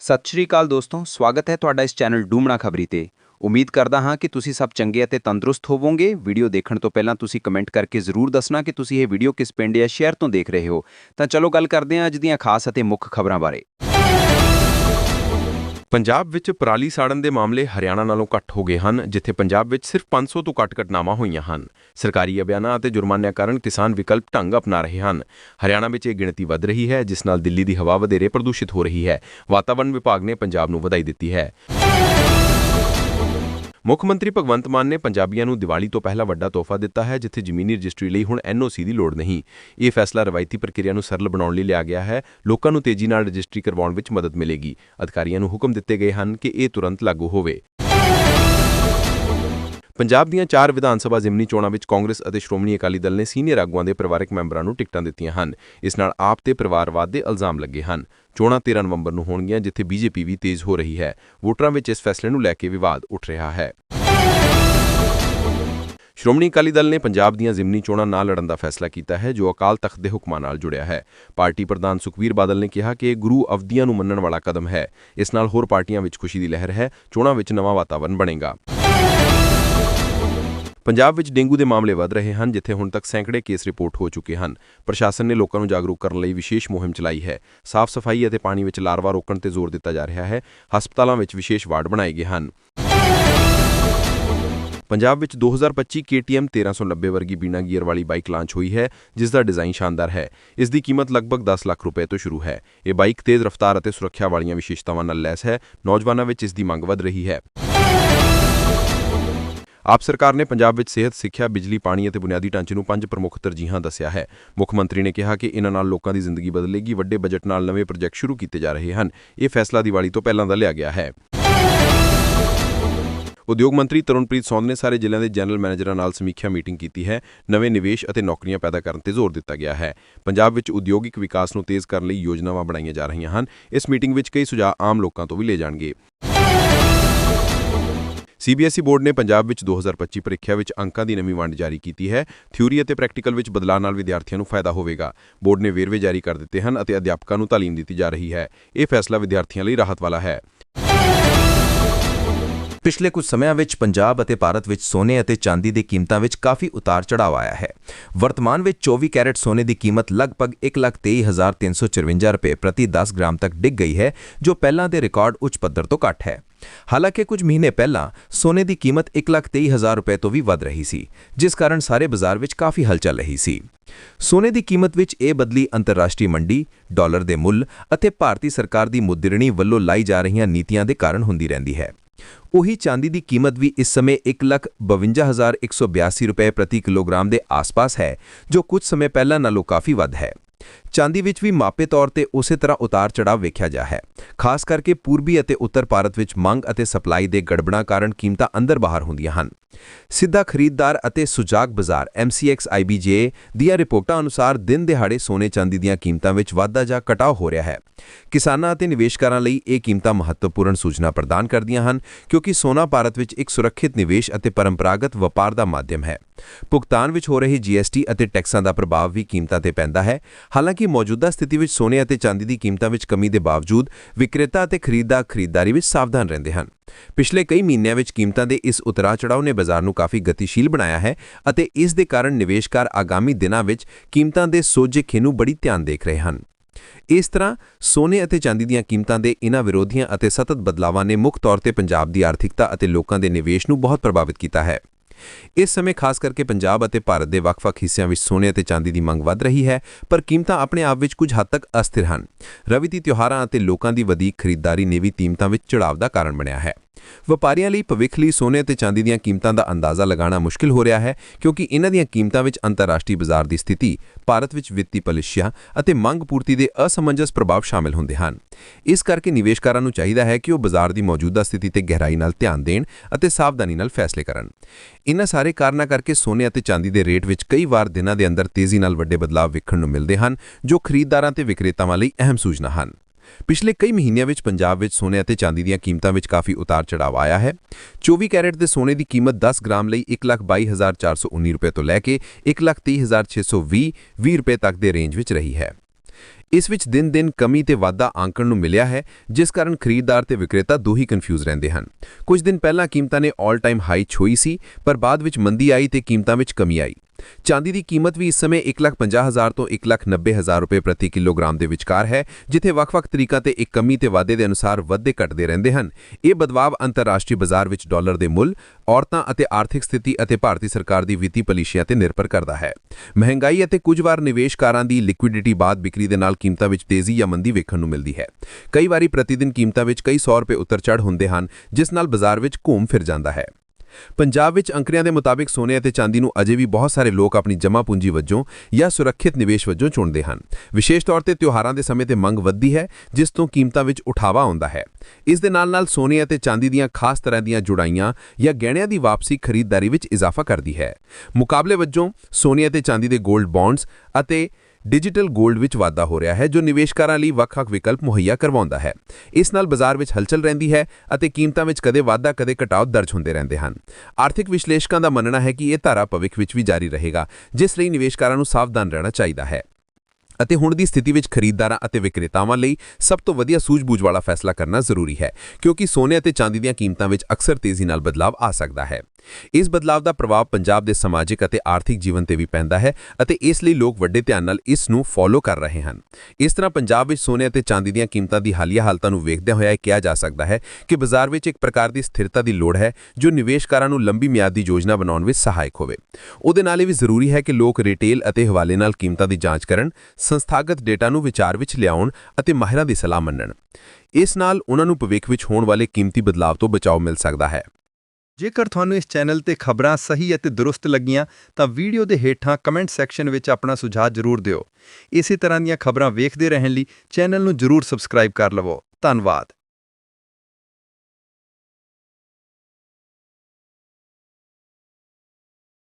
ਸਤਿ ਸ਼੍ਰੀ ਅਕਾਲ ਦੋਸਤੋ, ਸਵਾਗਤ ਹੈ ਤੁਹਾਡਾ ਇਸ ਚੈਨਲ ਡੂਮਣਾ ਖਬਰੀ ਤੇ। ਉਮੀਦ ਕਰਦਾ ਹਾਂ ਕਿ ਤੁਸੀਂ ਸਭ ਚੰਗੇ ਅਤੇ ਤੰਦਰੁਸਤ ਹੋਵੋਗੇ। ਵੀਡੀਓ ਦੇਖਣ ਤੋਂ ਪਹਿਲਾਂ ਤੁਸੀਂ ਕਮੈਂਟ ਕਰਕੇ ਜ਼ਰੂਰ ਦੱਸਣਾ ਕਿ ਤੁਸੀਂ ਇਹ ਵੀਡੀਓ ਕਿਸ ਪਿੰਡ ਜਾਂ ਸ਼ਹਿਰ ਤੋਂ ਦੇਖ ਰਹੇ ਹੋ। ਤਾਂ ਚਲੋ ਗੱਲ ਕਰਦੇ ਹਾਂ ਅੱਜ ਦੀਆਂ ਖਾਸ ਅਤੇ ਮੁੱਖ ਖਬਰਾਂ ਬਾਰੇ। ਪੰਜਾਬ ਵਿੱਚ ਪਰਾਲੀ ਸਾੜਨ ਦੇ ਮਾਮਲੇ ਹਰਿਆਣਾ ਨਾਲੋਂ ਘੱਟ ਹੋ ਗਏ ਹਨ, ਜਿੱਥੇ ਪੰਜਾਬ ਵਿੱਚ ਸਿਰਫ 500 ਤੋਂ ਘੱਟ ਘਟਨਾਵਾਂ ਹੋਈਆਂ ਹਨ। ਸਰਕਾਰੀ ਅਭਿਆਨਾਂ ਅਤੇ ਜੁਰਮਾਨਿਆਂ ਕਾਰਨ ਕਿਸਾਨ ਵਿਕਲਪ ਢੰਗ ਅਪਣਾ ਰਹੇ ਹਨ। ਹਰਿਆਣਾ ਵਿੱਚ ਇਹ ਗਿਣਤੀ ਵੱਧ ਰਹੀ ਹੈ, ਜਿਸ ਨਾਲ ਦਿੱਲੀ ਦੀ ਹਵਾ ਵਧੇਰੇ ਪ੍ਰਦੂਸ਼ਿਤ ਹੋ ਰਹੀ ਹੈ। ਵਾਤਾਵਰਣ ਵਿਭਾਗ ਨੇ ਪੰਜਾਬ ਨੂੰ ਵਧਾਈ ਦਿੱਤੀ ਹੈ। ਮੁੱਖ ਮੰਤਰੀ ਭਗਵੰਤ ਮਾਨ ਨੇ ਪੰਜਾਬੀਆਂ ਨੂੰ ਦੀਵਾਲੀ ਤੋਂ ਪਹਿਲਾਂ ਵੱਡਾ ਤੋਹਫਾ ਦਿੱਤਾ ਹੈ, ਜਿੱਥੇ ਜ਼ਮੀਨੀ ਰਜਿਸਟਰੀ ਲਈ ਹੁਣ ਐਨਓਸੀ ਦੀ ਲੋੜ ਨਹੀਂ। ਇਹ ਫੈਸਲਾ ਰਵਾਇਤੀ ਪ੍ਰਕਿਰਿਆ ਨੂੰ ਸਰਲ ਬਣਾਉਣ ਲਈ ਲਿਆ ਗਿਆ ਹੈ। ਲੋਕਾਂ ਨੂੰ ਤੇਜ਼ੀ ਨਾਲ ਰਜਿਸਟਰੀ ਕਰਵਾਉਣ ਵਿੱਚ ਮਦਦ ਮਿਲੇਗੀ। ਅਧਿਕਾਰੀਆਂ ਨੂੰ ਹੁਕਮ ਦਿੱਤੇ ਗਏ ਹਨ ਕਿ ਇਹ ਤੁਰੰਤ ਲਾਗੂ ਹੋਵੇ। ਪੰਜਾਬ ਦੀਆਂ ਚਾਰ ਵਿਧਾਨ ਸਭਾ ਜ਼ਿਮਨੀ ਚੋਣਾਂ ਵਿੱਚ ਕਾਂਗਰਸ ਅਤੇ ਸ਼੍ਰੋਮਣੀ ਅਕਾਲੀ ਦਲ ਨੇ ਸੀਨੀਅਰ ਆਗੂਆਂ ਦੇ ਪਰਿਵਾਰਕ ਮੈਂਬਰਾਂ ਨੂੰ ਟਿਕਟਾਂ ਦਿੱਤੀਆਂ ਹਨ। ਇਸ ਨਾਲ ਆਪ ਤੇ ਪਰਿਵਾਰਵਾਦ ਦੇ ਇਲਜ਼ਾਮ ਲੱਗੇ ਹਨ। ਚੋਣਾਂ 13 ਨਵੰਬਰ ਨੂੰ ਹੋਣਗੀਆਂ, ਜਿੱਥੇ ਬੀਜੇਪੀ ਵੀ ਤੇਜ਼ ਹੋ ਰਹੀ ਹੈ। ਵੋਟਰਾਂ ਵਿੱਚ ਇਸ ਫੈਸਲੇ ਨੂੰ ਲੈ ਕੇ ਵਿਵਾਦ ਉੱਠ ਰਿਹਾ ਹੈ। ਸ਼੍ਰੋਮਣੀ ਅਕਾਲੀ ਦਲ ਨੇ ਪੰਜਾਬ ਦੀਆਂ ਜ਼ਿਮਨੀ ਚੋਣਾਂ ਨਾ ਲੜਨ ਦਾ ਫੈਸਲਾ ਕੀਤਾ ਹੈ, ਜੋ ਅਕਾਲ ਤਖਤ ਦੇ ਹੁਕਮਾਂ ਨਾਲ ਜੁੜਿਆ ਹੈ। ਪਾਰਟੀ ਪ੍ਰਧਾਨ ਸੁਖਵੀਰ ਬਾਦਲ ਨੇ ਕਿਹਾ ਕਿ ਇਹ ਗੁਰੂ ਅਵਧੀਆਂ ਨੂੰ ਮੰਨਣ ਵਾਲਾ ਕਦਮ ਹੈ। ਇਸ ਨਾਲ ਹੋਰ ਪਾਰਟੀਆਂ ਵਿੱਚ ਖੁਸ਼ੀ ਦੀ ਲਹਿਰ ਹੈ। ਚੋਣਾਂ ਵਿੱਚ ਨਵਾਂ ਵਾਤਾਵਰਣ ਬਣੇਗਾ। ਪੰਜਾਬ ਵਿੱਚ ਡੇਂਗੂ ਦੇ ਮਾਮਲੇ ਵਧ ਰਹੇ ਹਨ, ਜਿੱਥੇ ਹੁਣ ਤੱਕ ਸੈਂਕੜੇ ਕੇਸ ਰਿਪੋਰਟ ਹੋ ਚੁੱਕੇ ਹਨ। ਪ੍ਰਸ਼ਾਸਨ ਨੇ ਲੋਕਾਂ ਨੂੰ ਜਾਗਰੂਕ ਕਰਨ ਲਈ ਵਿਸ਼ੇਸ਼ ਮੁਹਿੰਮ ਚਲਾਈ ਹੈ। ਸਾਫ਼ ਸਫ਼ਾਈ ਅਤੇ ਪਾਣੀ ਵਿੱਚ ਲਾਰਵਾ ਰੋਕਣ ਤੇ ਜ਼ੋਰ ਦਿੱਤਾ ਜਾ ਰਿਹਾ ਹੈ। ਹਸਪਤਾਲਾਂ ਵਿੱਚ ਵਿਸ਼ੇਸ਼ ਵਾਰਡ ਬਣਾਏ ਗਏ ਹਨ। ਪੰਜਾਬ ਵਿੱਚ 2025 KTM 1390 ਵਰਗੀ ਬਿਨਾ ਗੀਅਰ ਵਾਲੀ ਬਾਈਕ ਲਾਂਚ ਹੋਈ ਹੈ, ਜਿਸ ਦਾ ਡਿਜ਼ਾਈਨ ਸ਼ਾਨਦਾਰ ਹੈ। ਇਸ ਦੀ ਕੀਮਤ ਲਗਭਗ 10 ਲੱਖ ਰੁਪਏ ਤੋਂ ਸ਼ੁਰੂ ਹੈ। ਇਹ ਬਾਈਕ ਤੇਜ਼ ਰਫ਼ਤਾਰ ਅਤੇ ਸੁਰੱਖਿਆ ਵਾਲੀਆਂ ਵਿਸ਼ੇਸ਼ਤਾਵਾਂ ਨਾਲ ਲੈਸ ਹੈ। ਨੌਜਵਾਨਾਂ ਵਿੱਚ ਇਸ ਦੀ ਮੰਗ ਵਧ ਰਹੀ ਹੈ। ਆਪ ਸਰਕਾਰ ਨੇ ਪੰਜਾਬ ਵਿੱਚ ਸਿਹਤ, ਸਿੱਖਿਆ, ਬਿਜਲੀ, ਪਾਣੀ ਅਤੇ ਬੁਨਿਆਦੀ ਢਾਂਚੇ ਨੂੰ ਪੰਜ ਪ੍ਰਮੁੱਖ ਤਰਜੀਹਾਂ ਦੱਸਿਆ ਹੈ। ਮੁੱਖ ਮੰਤਰੀ ਨੇ ਕਿਹਾ ਕਿ ਇਹਨਾਂ ਨਾਲ ਲੋਕਾਂ ਦੀ ਜ਼ਿੰਦਗੀ ਬਦਲੇਗੀ, ਵੱਡੇ ਬਜਟ ਨਾਲ ਨਵੇਂ ਪ੍ਰੋਜੈਕਟ ਸ਼ੁਰੂ ਕੀਤੇ ਜਾ ਰਹੇ ਹਨ। ਇਹ ਫੈਸਲਾ ਦੀਵਾਲੀ ਤੋਂ ਪਹਿਲਾਂ ਦਾ ਲਿਆ ਗਿਆ ਹੈ। ਉਦਯੋਗ ਮੰਤਰੀ ਤਰਨਪ੍ਰੀਤ ਸੌਂਦ ਨੇ ਸਾਰੇ ਜ਼ਿਲ੍ਹਿਆਂ ਦੇ ਜਨਰਲ ਮੈਨੇਜਰਾਂ ਨਾਲ ਸਮੀਖਿਆ ਮੀਟਿੰਗ ਕੀਤੀ ਹੈ। ਨਵੇਂ ਨਿਵੇਸ਼ ਅਤੇ ਨੌਕਰੀਆਂ ਪੈਦਾ ਕਰਨ ਤੇ ਜ਼ੋਰ ਦਿੱਤਾ ਗਿਆ ਹੈ। ਪੰਜਾਬ ਵਿੱਚ ਉਦਯੋਗਿਕ ਵਿਕਾਸ ਨੂੰ ਤੇਜ਼ ਕਰਨ ਲਈ ਯੋਜਨਾਵਾਂ ਬਣਾਈਆਂ ਜਾ ਰਹੀਆਂ ਹਨ। ਇਸ ਮੀਟਿੰਗ ਵਿੱਚ ਕਈ ਸੁਝਾਅ ਆਮ ਲੋਕਾਂ ਤੋਂ ਵੀ ਲਏ ਜਾਣਗੇ। ਸੀਬੀਐਸਈ ਬੋਰਡ ਨੇ ਪੰਜਾਬ ਵਿੱਚ 2025 ਪ੍ਰੀਖਿਆ ਵਿੱਚ ਅੰਕਾਂ ਦੀ ਨਵੀਂ ਵੰਡ ਜਾਰੀ ਕੀਤੀ ਹੈ। ਥਿਊਰੀ ਅਤੇ ਪ੍ਰੈਕਟੀਕਲ ਵਿੱਚ ਬਦਲਾਅ ਨਾਲ ਵਿਦਿਆਰਥੀਆਂ ਨੂੰ ਫਾਇਦਾ ਹੋਵੇਗਾ। ਬੋਰਡ ਨੇ ਵੇਰਵੇ ਜਾਰੀ ਕਰ ਦਿੱਤੇ ਹਨ ਅਤੇ ਅਧਿਆਪਕਾਂ ਨੂੰ ਤਾਲੀਮ ਦਿੱਤੀ ਜਾ ਰਹੀ ਹੈ। ਇਹ ਫੈਸਲਾ ਵਿਦਿਆਰਥੀਆਂ ਲਈ ਰਾਹਤ ਵਾਲਾ ਹੈ। ਪਿਛਲੇ ਕੁਝ ਸਮਿਆਂ ਵਿੱਚ ਪੰਜਾਬ ਅਤੇ ਭਾਰਤ ਵਿੱਚ ਸੋਨੇ ਅਤੇ ਚਾਂਦੀ ਦੀ ਕੀਮਤਾਂ ਵਿੱਚ ਕਾਫੀ ਉਤਾਰ ਚੜਾਅ ਆਇਆ ਹੈ। ਵਰਤਮਾਨ ਵਿੱਚ 24 ਕੈਰਟ ਸੋਨੇ ਦੀ ਕੀਮਤ ਲਗਭਗ 1,23,354 ਰੁਪਏ ਪ੍ਰਤੀ 10 ਗ੍ਰਾਮ ਤੱਕ ਡਿੱਗ ਗਈ ਹੈ ਜੋ ਪਹਿਲਾਂ ਦੇ ਰਿਕਾਰਡ ਉੱਚ ਪੱਧਰ ਤੋਂ ਘੱਟ ਹੈ। ਹਾਲਾਂਕਿ ਕੁਝ ਮਹੀਨੇ ਪਹਿਲਾਂ ਸੋਨੇ ਦੀ ਕੀਮਤ 1,23,000 ਰੁਪਏ ਤੋਂ ਵੀ ਵੱਧ ਰਹੀ ਸੀ ਜਿਸ ਕਾਰਨ ਸਾਰੇ ਬਾਜ਼ਾਰ ਵਿੱਚ ਕਾਫੀ ਹਲਚਲ ਰਹੀ ਸੀ। ਸੋਨੇ ਦੀ ਕੀਮਤ ਵਿੱਚ ਇਹ ਬਦਲੀ ਅੰਤਰਰਾਸ਼ਟਰੀ ਮੰਡੀ ਡਾਲਰ ਦੇ ਮੁੱਲ ਅਤੇ ਭਾਰਤੀ ਸਰਕਾਰ ਦੀ ਮੁਦਰਣੀ ਵੱਲੋਂ ਲਾਈ ਜਾ ਰਹੀਆਂ ਨੀਤੀਆਂ ਦੇ ਕਾਰਨ ਹੁੰਦੀ ਰਹਿੰਦੀ ਹੈ। ਉਹੀ ਚਾਂਦੀ ਦੀ ਕੀਮਤ ਵੀ ਇਸ ਸਮੇਂ 152182 ਰੁਪਏ ਪ੍ਰਤੀ ਕਿਲੋਗ੍ਰਾਮ ਦੇ ਆਸ-ਪਾਸ ਹੈ, ਜੋ ਕੁਝ ਸਮੇਂ ਪਹਿਲਾਂ ਨਾਲੋਂ ਕਾਫੀ ਵੱਧ ਹੈ। ਚਾਂਦੀ ਵਿੱਚ ਵੀ ਮਾਪੇ ਤੌਰ ਤੇ ਉਸੇ ਤਰ੍ਹਾਂ ਉਤਾਰ ਚੜਾਅ ਵੇਖਿਆ ਜਾ ਹੈ। ਖਾਸ ਕਰਕੇ ਪੂਰਬੀ ਅਤੇ ਉੱਤਰ ਭਾਰਤ ਵਿੱਚ ਮੰਗ ਅਤੇ ਸਪਲਾਈ ਦੇ ਗੜਬੜਾਂ ਕਾਰਨ ਕੀਮਤਾਂ ਅੰਦਰ ਬਾਹਰ ਹੁੰਦੀਆਂ ਹਨ। ਸਿੱਧਾ ਖਰੀਦਦਾਰ ਅਤੇ ਸੁਜਾਗ ਬਾਜ਼ਾਰ MCX IBJ ਦੀਆਂ ਰਿਪੋਰਟਾਂ ਅਨੁਸਾਰ ਦਿਨ ਦਿਹਾੜੇ ਸੋਨੇ ਚਾਂਦੀ ਦੀਆਂ ਕੀਮਤਾਂ ਵਿੱਚ ਵਾਧਾ ਜਾਂ ਘਟਾਓ ਹੋ ਰਿਹਾ ਹੈ। ਕਿਸਾਨਾਂ ਅਤੇ ਨਿਵੇਸ਼ਕਾਰਾਂ ਲਈ ਇਹ ਕੀਮਤਾਂ ਮਹੱਤਵਪੂਰਨ ਸੂਚਨਾ ਪ੍ਰਦਾਨ ਕਰਦੀਆਂ ਹਨ, ਕਿਉਂਕਿ ਸੋਨਾ ਭਾਰਤ ਵਿੱਚ ਇੱਕ ਸੁਰੱਖਿਅਤ ਨਿਵੇਸ਼ ਅਤੇ ਪਰੰਪਰਾਗਤ ਵਪਾਰ ਦਾ ਮਾਧਿਅਮ ਹੈ। ਭੁਗਤਾਨ ਵਿੱਚ ਹੋ ਰਹੀ GST ਅਤੇ ਟੈਕਸਾਂ ਦਾ ਪ੍ਰਭਾਵ ਵੀ ਕੀਮਤਾਂ ਤੇ ਪੈਂਦਾ ਹੈ। ਹਾਲਾਂਕਿ ਮੌਜੂਦਾ ਸਥਿਤੀ ਵਿੱਚ ਸੋਨੇ ਅਤੇ ਚਾਂਦੀ ਦੀ ਕੀਮਤਾਂ ਵਿੱਚ ਕਮੀ ਦੇ ਬਾਵਜੂਦ ਵਿਕਰੇਤਾ ਅਤੇ ਖਰੀਦਦਾਰ ਖਰੀਦਦਾਰੀ ਵਿੱਚ ਸਾਵਧਾਨ ਰਹਿੰਦੇ ਹਨ। ਪਿਛਲੇ ਕਈ ਮਹੀਨਿਆਂ ਵਿੱਚ ਕੀਮਤਾਂ ਦੇ ਇਸ ਉਤਰਾਅ ਚੜਾਅ ਨੇ ਬਾਜ਼ਾਰ ਨੂੰ ਕਾਫੀ ਗਤੀਸ਼ੀਲ ਬਣਾਇਆ ਹੈ ਅਤੇ ਇਸ ਦੇ ਕਾਰਨ ਨਿਵੇਸ਼ਕਾਰ ਆਗਾਮੀ ਦਿਨਾਂ ਵਿੱਚ ਕੀਮਤਾਂ ਦੇ ਸੋਝੇ ਨੂੰ ਬੜੀ ਧਿਆਨ ਦੇਖ ਰਹੇ ਹਨ। ਇਸ ਤਰ੍ਹਾਂ ਸੋਨੇ ਅਤੇ ਚਾਂਦੀ ਦੀਆਂ ਕੀਮਤਾਂ ਦੇ ਇਨ੍ਹਾਂ ਵਿਰੋਧੀਆਂ ਅਤੇ ਸਤਤ ਬਦਲਾਵਾਂ ਨੇ ਮੁੱਖ ਤੌਰ ਤੇ ਪੰਜਾਬ ਦੀ ਆਰਥਿਕਤਾ ਅਤੇ ਲੋਕਾਂ ਦੇ ਨਿਵੇਸ਼ ਨੂੰ ਬਹੁਤ ਪ੍ਰਭਾਵਿਤ ਕੀਤਾ ਹੈ। ਇਸ ਸਮੇਂ ਖਾਸ ਕਰਕੇ ਪੰਜਾਬ ਅਤੇ ਭਾਰਤ ਦੇ ਵੱਖ-ਵੱਖ ਹਿੱਸਿਆਂ ਵਿੱਚ ਸੋਨੇ ਅਤੇ ਚਾਂਦੀ ਦੀ ਮੰਗ ਵੱਧ ਰਹੀ ਹੈ, ਪਰ ਕੀਮਤਾਂ ਆਪਣੇ ਆਪ ਵਿੱਚ ਕੁਝ ਹੱਦ ਤੱਕ ਅਸਥਿਰ ਹਨ। ਰਵੀ ਦੀ ਤਿਉਹਾਰਾਂ ਅਤੇ ਲੋਕਾਂ ਦੀ ਵਧੇਰੀ ਖਰੀਦਦਾਰੀ ਨੇ ਵੀ ਕੀਮਤਾਂ ਵਿੱਚ ਚੜਾਵ ਦਾ ਕਾਰਨ ਬਣਿਆ ਹੈ। ਵਪਾਰੀਆਂ ਲਈ ਭਵਿੱਖ ਲਈ ਸੋਨੇ ਅਤੇ ਚਾਂਦੀ ਦੀਆਂ ਕੀਮਤਾਂ ਦਾ ਅੰਦਾਜ਼ਾ ਲਗਾਉਣਾ ਮੁਸ਼ਕਿਲ ਹੋ ਰਿਹਾ ਹੈ, ਕਿਉਂਕਿ ਇਹਨਾਂ ਦੀਆਂ ਕੀਮਤਾਂ ਵਿੱਚ ਅੰਤਰਰਾਸ਼ਟਰੀ ਬਾਜ਼ਾਰ ਦੀ ਸਥਿਤੀ, ਭਾਰਤ ਵਿੱਚ ਵਿੱਤੀ ਪਲਿਸ਼ੀਆਂ ਅਤੇ ਮੰਗ ਪੂਰਤੀ ਦੇ ਅਸਮੰਜਸ ਪ੍ਰਭਾਵ ਸ਼ਾਮਿਲ ਹੁੰਦੇ ਹਨ। ਇਸ ਕਰਕੇ ਨਿਵੇਸ਼ਕਾਰਾਂ ਨੂੰ ਚਾਹੀਦਾ ਹੈ ਕਿ ਉਹ ਬਾਜ਼ਾਰ ਦੀ ਮੌਜੂਦਾ ਸਥਿਤੀ ਤੇ ਗਹਿਰਾਈ ਨਾਲ ਧਿਆਨ ਦੇਣ ਅਤੇ ਸਾਵਧਾਨੀ ਨਾਲ ਫੈਸਲੇ ਕਰਨ। ਇਹਨਾਂ ਸਾਰੇ ਕਾਰਨਾਂ ਕਰਕੇ ਸੋਨੇ ਅਤੇ ਚਾਂਦੀ ਦੇ ਰੇਟ ਵਿੱਚ ਕਈ ਵਾਰ ਦਿਨਾਂ ਦੇ ਅੰਦਰ ਤੇਜ਼ੀ ਨਾਲ ਵੱਡੇ ਬਦਲਾਅ ਵੇਖਣ ਨੂੰ ਮਿਲਦੇ ਹਨ, ਜੋ ਖਰੀਦਦਾਰਾਂ ਤੇ ਵਿਕਰੇਤਾਵਾਂ ਲਈ ਅਹਿਮ ਸੂਚਨਾ ਹਨ। ਪਿਛਲੇ ਕਈ ਮਹੀਨਿਆਂ ਵਿੱਚ ਪੰਜਾਬ ਵਿੱਚ ਸੋਨੇ ਅਤੇ ਚਾਂਦੀ ਦੀਆਂ ਕੀਮਤਾਂ ਵਿੱਚ ਕਾਫੀ ਉਤਾਰ ਚੜਾਵ ਆਇਆ ਹੈ। 24 ਕੈਰਟ ਦੇ ਸੋਨੇ ਦੀ ਕੀਮਤ 10 ਗ੍ਰਾਮ ਲਈ 122419 ਰੁਪਏ ਤੋਂ ਲੈ ਕੇ 130620 20 ਰੁਪਏ ਤੱਕ ਦੇ ਰੇਂਜ ਵਿੱਚ ਰਹੀ ਹੈ। ਇਸ ਵਿੱਚ ਦਿਨ-ਦਿਨ ਕਮੀ ਤੇ ਵਾਧਾ ਆਂਕਣ ਨੂੰ ਮਿਲਿਆ ਹੈ ਜਿਸ ਕਾਰਨ ਖਰੀਦਦਾਰ ਤੇ ਵਿਕਰੇਤਾ ਦੋ ਹੀ ਕਨਫਿਊਜ਼ ਰਹਿੰਦੇ ਹਨ। ਕੁਝ ਦਿਨ ਪਹਿਲਾਂ ਕੀਮਤਾਂ ਨੇ ਆਲ ਟਾਈਮ ਹਾਈ ਛੋਈ ਸੀ ਪਰ ਬਾਅਦ ਵਿੱਚ ਮੰਦੀ ਆਈ ਤੇ ਕੀਮਤਾਂ ਵਿੱਚ ਕਮੀ ਆਈ। ਚਾਂਦੀ ਦੀ ਕੀਮਤ ਵੀ ਇਸ ਸਮੇਂ 1,50,000 ਤੋਂ 1,90,000 ਰੁਪਏ ਪ੍ਰਤੀ ਕਿਲੋਗ੍ਰਾਮ ਦੇ ਵਿਚਕਾਰ ਹੈ ਜਿੱਥੇ ਵੱਖ-ਵੱਖ ਤਰੀਕਾਂ ਤੇ ਇੱਕ ਕਮੀ ਤੇ ਵਾਧੇ ਦੇ ਅਨੁਸਾਰ ਵੱਧਦੇ ਘਟਦੇ ਰਹਿੰਦੇ ਹਨ। ਇਹ ਬਦਲਾਅ ਅੰਤਰਰਾਸ਼ਟਰੀ ਬਾਜ਼ਾਰ ਵਿੱਚ ਡਾਲਰ ਦੇ ਮੁੱਲ ਔਰਤਾਂ ਅਤੇ ਆਰਥਿਕ ਸਥਿਤੀ ਅਤੇ ਭਾਰਤੀ ਸਰਕਾਰ ਦੀ ਵਿੱਤੀ ਪਾਲਿਸੀਆਂ ਤੇ ਨਿਰਭਰ ਕਰਦਾ ਹੈ। ਮਹਿੰਗਾਈ ਅਤੇ ਕੁਝ ਵਾਰ ਨਿਵੇਸ਼ਕਾਰਾਂ ਦੀ ਲਿਕੁਇਡਿਟੀ ਬਾਅਦ ਵਿਕਰੀ ਦੇ ਨਾਲ ਕੀਮਤਾਂ ਵਿੱਚ ਤੇਜ਼ੀ ਜਾਂ ਮੰਦੀ ਵੇਖਣ ਨੂੰ ਮਿਲਦੀ ਹੈ। ਕਈ ਵਾਰੀ ਪ੍ਰਤੀ ਦਿਨ ਕੀਮਤਾਂ ਵਿੱਚ ਕਈ ਸੌ ਰੁਪਏ ਉਤਰ ਚੜ੍ਹ ਹੁੰਦੇ ਹਨ, ਜਿਸ ਨਾਲ ਬਾਜ਼ਾਰ ਵਿੱਚ ਘੂਮ ਫਿਰ ਜਾਂਦਾ ਹੈ। ਪੰਜਾਬ ਵਿੱਚ ਅੰਕੜਿਆਂ ਦੇ ਮੁਤਾਬਿਕ ਸੋਨੇ ਅਤੇ ਚਾਂਦੀ ਨੂੰ ਅਜੇ ਵੀ ਬਹੁਤ ਸਾਰੇ ਲੋਕ ਆਪਣੀ ਜਮ੍ਹਾਂ ਪੂੰਜੀ ਵਜੋਂ ਜਾਂ ਸੁਰੱਖਿਅਤ ਨਿਵੇਸ਼ ਵਜੋਂ ਚੁਣਦੇ ਹਨ। ਵਿਸ਼ੇਸ਼ ਤੌਰ ਤੇ ਤਿਉਹਾਰਾਂ ਦੇ ਸਮੇਂ ਤੇ ਮੰਗ ਵੱਧਦੀ ਹੈ, ਜਿਸ ਤੋਂ ਕੀਮਤਾਂ ਵਿੱਚ ਉਠਾਵਾ ਆਉਂਦਾ ਹੈ। ਇਸ ਦੇ ਨਾਲ-ਨਾਲ ਸੋਨੇ ਅਤੇ ਚਾਂਦੀ ਦੀਆਂ ਖਾਸ ਤਰ੍ਹਾਂ ਦੀਆਂ ਜੁੜਾਈਆਂ ਜਾਂ ਗਹਿਣਿਆਂ ਦੀ ਵਾਪਸੀ ਖਰੀਦਦਾਰੀ ਵਿੱਚ ਇਜ਼ਾਫਾ ਕਰਦੀ ਹੈ। ਮੁਕਾਬਲੇ ਵਜੋਂ ਸੋਨੇ ਅਤੇ ਚਾਂਦੀ ਦੇ 골ਡ ਬੌਂਡਸ ਅਤੇ ਡਿਜੀਟਲ 골ਡ ਵਿੱਚ ਵਾਧਾ ਹੋ ਰਿਹਾ ਹੈ, ਜੋ ਨਿਵੇਸ਼ਕਾਰਾਂ ਲਈ ਵੱਖ-ਵੱਖ ਵਿਕਲਪ ਮੁਹੱਈਆ ਕਰਵਾਉਂਦਾ ਹੈ। ਇਸ ਨਾਲ ਬਾਜ਼ਾਰ ਵਿੱਚ ਹਲਚਲ ਰਹਿੰਦੀ ਹੈ ਅਤੇ ਕੀਮਤਾਂ ਵਿੱਚ ਕਦੇ ਵਾਧਾ, ਕਦੇ ਘਟਾਓ ਦਰਜ ਹੁੰਦੇ ਰਹਿੰਦੇ ਹਨ। ਆਰਥਿਕ ਵਿਸ਼ਲੇਸ਼ਕਾਂ ਦਾ ਮੰਨਣਾ ਹੈ ਕਿ ਇਹ ਧਾਰਾ ਭਵਿੱਖ ਵਿੱਚ ਵੀ ਜਾਰੀ ਰਹੇਗਾ, ਜਿਸ ਲਈ ਨਿਵੇਸ਼ਕਾਰਾਂ ਨੂੰ ਸਾਵਧਾਨ ਰਹਿਣਾ ਚਾਹੀਦਾ ਹੈ। ਅਤੇ ਹੁਣ ਦੀ ਸਥਿਤੀ ਵਿੱਚ ਖਰੀਦਦਾਰਾਂ ਅਤੇ ਵਿਕਰੇਤਾਵਾਂ ਲਈ ਸਭ ਤੋਂ ਵਧੀਆ ਸੂਝ-ਬੂਝ ਵਾਲਾ ਫੈਸਲਾ ਕਰਨਾ ਜ਼ਰੂਰੀ ਹੈ, ਕਿਉਂਕਿ ਸੋਨੇ ਅਤੇ ਚਾਂਦੀ ਦੀਆਂ ਕੀਮਤਾਂ ਵਿੱਚ ਅਕਸਰ ਤੇਜ਼ੀ ਨਾਲ ਬਦਲਾਅ ਆ ਸਕਦਾ ਹੈ। ਇਸ ਬਦਲਾਅ ਦਾ ਪ੍ਰਭਾਵ ਪੰਜਾਬ ਦੇ ਸਮਾਜਿਕ ਅਤੇ ਆਰਥਿਕ ਜੀਵਨ ਤੇ ਵੀ ਪੈਂਦਾ ਹੈ ਅਤੇ ਇਸ ਲਈ ਲੋਕ ਵੱਡੇ ਧਿਆਨ ਨਾਲ ਇਸ ਨੂੰ ਫੋਲੋ ਕਰ ਰਹੇ ਹਨ। ਇਸ ਤਰ੍ਹਾਂ ਪੰਜਾਬ ਵਿੱਚ ਸੋਨੇ ਅਤੇ ਚਾਂਦੀ ਦੀਆਂ ਕੀਮਤਾਂ ਦੀ ਹਾਲੀਆ ਹਾਲਤਾਂ ਨੂੰ ਵੇਖਦਿਆਂ ਹੋਇਆ ਇਹ ਕਿਹਾ ਜਾ ਸਕਦਾ ਹੈ ਕਿ ਬਾਜ਼ਾਰ ਵਿੱਚ ਇੱਕ ਪ੍ਰਕਾਰ ਦੀ ਸਥਿਰਤਾ ਦੀ ਲੋੜ ਹੈ ਜੋ ਨਿਵੇਸ਼ਕਾਰਾਂ ਨੂੰ ਲੰਬੀ ਮਿਆਦ ਦੀ ਯੋਜਨਾ ਬਣਾਉਣ ਵਿੱਚ ਸਹਾਇਕ ਹੋਵੇ। ਉਹਦੇ ਨਾਲ ਇਹ ਵੀ ਜ਼ਰੂਰੀ ਹੈ ਕਿ ਲੋਕ ਰਿਟੇਲ ਅਤੇ ਹਵਾਲੇ ਨਾਲ ਕੀਮਤਾਂ ਦੀ ਜਾਂਚ ਕਰਨ, ਸੰਸਥਾਗਤ ਡੇਟਾ ਨੂੰ ਵਿਚਾਰ ਵਿੱਚ ਲਿਆਉਣ ਅਤੇ ਮਾਹਿਰਾਂ ਦੀ ਸਲਾਹ ਮੰਨਣ। ਇਸ ਨਾਲ ਉਹਨਾਂ ਨੂੰ ਭਵਿੱਖ ਵਿੱਚ ਹੋਣ ਵਾਲੇ ਕੀਮਤੀ ਬਦਲਾਅ ਤੋਂ ਬਚਾਓ ਮਿਲ ਸਕਦਾ ਹੈ। ਜੇਕਰ ਤੁਹਾਨੂੰ ਇਸ ਚੈਨਲ ਤੇ ਖਬਰਾਂ ਸਹੀ ਅਤੇ ਦਰੁਸਤ ਲੱਗੀਆਂ, ਤਾਂ ਵੀਡੀਓ ਦੇ ਹੇਠਾਂ ਕਮੈਂਟ ਸੈਕਸ਼ਨ ਵਿੱਚ ਆਪਣਾ ਸੁਝਾਅ ਜ਼ਰੂਰ ਦਿਓ। ਇਸੇ ਤਰ੍ਹਾਂ ਦੀਆਂ ਖਬਰਾਂ ਵੇਖਦੇ ਰਹਿਣ ਲਈ ਚੈਨਲ ਨੂੰ ਜ਼ਰੂਰ ਸਬਸਕ੍ਰਾਈਬ ਕਰ ਲਵੋ। ਧੰਨਵਾਦ।